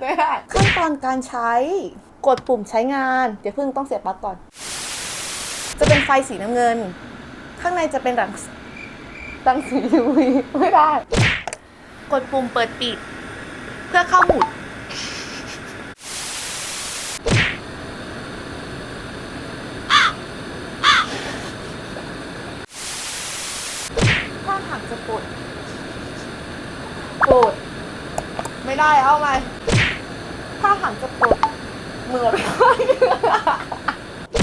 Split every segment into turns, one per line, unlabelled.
ไม่ได้ขั้นตอนการใช้ กดปุ่มใช้งาน เดี๋ยวเพิ่งต้องเสียบปลั๊กก่อน จะเป็นไฟสีน้ำเงิน ข้างในจะเป็นรังรังสี UV ไม่ได้ กดปุ่มเปิดปิด เพื่อเข้าโหมุด ถ้าหากจะปลดปลดไม่ได้เอาไหม ถ้าหากจะปลดมือไม่ได้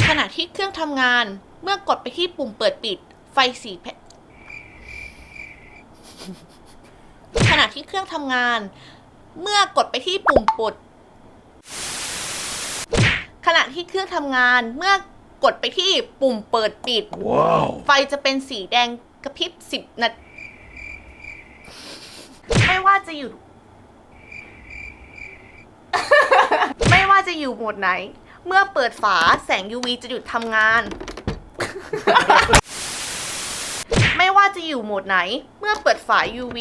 ขณะที่เครื่องทำงาน เมื่อกดไปที่ปุ่มเปิดปิด ไฟสีเพขณะที่เครื่องทำงาน เมื่อกดไปที่ปุ่มปลดขณะที่เครื่องทำงานเมื่อกดไปที่ปุ่มเปิดปิด
Wow.
ไฟจะเป็นสีแดงกระพริบสิบนาทีไม่ว่าจะอยู่ ไม่ว่า จะอยู่โหมดไหน เมื่อเปิดฝาแสง UV จะหยุดทำงาน ไม่ว่าจะอยู่โหมดไหน เมื่อเปิดฝา UV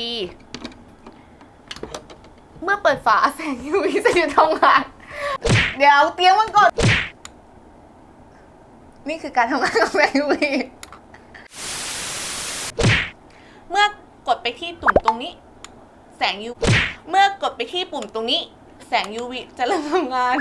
เมื่อเปิดฝาแสง UV จะหยุดทำงาน เดี๋ยวเตรียมมันก่อน นี่คือการทำงานของแสง UV เมื่อกดไปที่ตุ่มตรงนี้ แสง UV เมื่อกดไปที่ปุ่มตรงนี้ แสง UV จะเริ่มทำงาน